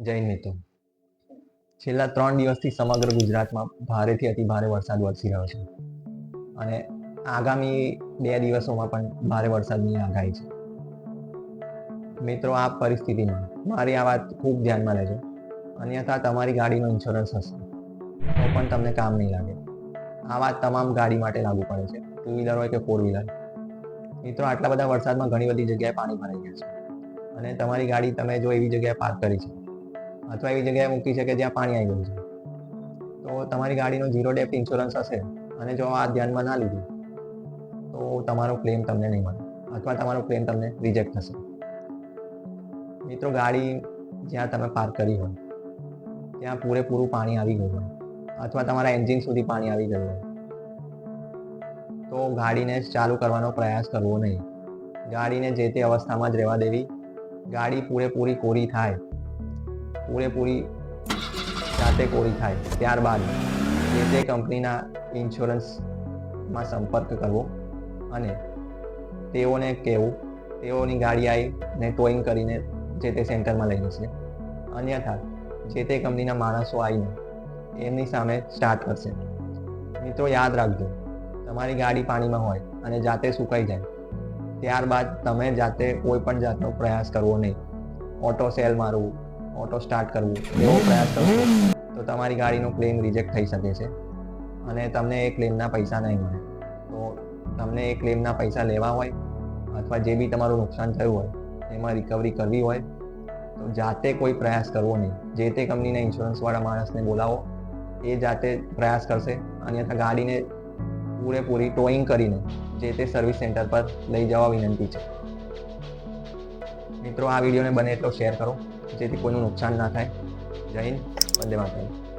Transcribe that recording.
જૈન મિત્રો છેલ્લા ત્રણ દિવસથી સમગ્ર ગુજરાતમાં ભારેથી અતિ ભારે વરસાદ વરસી રહ્યો છે. અને આગામી બે દિવસોમાં પણ ભારે વરસાદની આગાહી છે. મિત્રો, આ પરિસ્થિતિમાં મારી આ વાત ખૂબ ધ્યાનમાં લેજો. અન્યથા તમારી ગાડીનો ઇન્સ્યોરન્સ હશે. તો પણ તમને કામ નહીં લાગે. આ વાત તમામ ગાડી માટે લાગુ પડે છે. ટુ વ્હીલર હોય કે ફોર વ્હીલર મિત્રો, આટલા બધા વરસાદમાં ઘણી બધી જગ્યાએ પાણી ભરાઈ ગયા છે. અને તમારી ગાડી તમે જો એવી જગ્યાએ પાર્ક કરી છે. અથવા એવી જગ્યાએ મૂકી છે કે જ્યાં પાણી આવી ગયું છે. તો તમારી ગાડીનો ઝીરો ડેપ્થ ઇન્સ્યોરન્સ હશે અને જો આ ધ્યાનમાં ના લીધું, તો તમારો ક્લેમ તમને નહીં મળે અથવા તમારો ક્લેમ તમને રિજેક્ટ થશે. મિત્રો, ગાડી જ્યાં તમે પાર્ક કરી હોય, ત્યાં પૂરેપૂરું પાણી આવી ગયું હોય અથવા તમારા એન્જિન સુધી પાણી આવી ગયું હોય, તો ગાડીને ચાલુ કરવાનો પ્રયાસ કરવો નહીં. ગાડીને જે તે અવસ્થામાં જ રહેવા દેવી. ગાડી પૂરેપૂરી કોરી થાય પૂરેપૂરી જાતે કોરી થાય. ત્યારબાદ જે તે કંપનીના ઇન્સ્યોરન્સમાં સંપર્ક કરવો અને તેઓને કહેવું, તેઓની ગાડી આવીને ટોઈંગ કરીને જે તે સેન્ટરમાં લઈ જશે. અન્યથા જે તે કંપનીના માણસો આવીને એમની સામે સ્ટાર્ટ કરશે. મિત્રો, યાદ રાખજો, તમારી ગાડી પાણીમાં હોય અને જાતે સુકાઈ જાય, ત્યારબાદ તમે જાતે કોઈ પણ જાતનો પ્રયાસ કરવો નહીં. ઓટો સેલ મારવું ઓટો સ્ટાર્ટ કરવું. એવો પ્રયાસ કરશો તો તમારી ગાડીનો ક્લેમ રિજેક્ટ થઈ શકે છે. અને તમને એ ક્લેમના પૈસા નહીં મળે. તો તમને એ ક્લેમના પૈસા લેવા હોય અથવા જે બી તમારું નુકસાન થયું હોય, એમાં રિકવરી કરવી હોય, તો જાતે કોઈ પ્રયાસ કરવો નહીં. જે તે કંપનીના ઇન્સ્યોરન્સવાળા માણસને બોલાવો, એ જાતે પ્રયાસ કરશે. અન્યથા ગાડીને પૂરેપૂરી ટોઈંગ કરીને જે તે સર્વિસ સેન્ટર પર લઈ જવા વિનંતી છે. મિત્રો, આ વિડીયોને બને એટલો શેર કરો. જેથી કોઈનું નુકસાન ના થાય જય હિન્દ વંદે માતરમ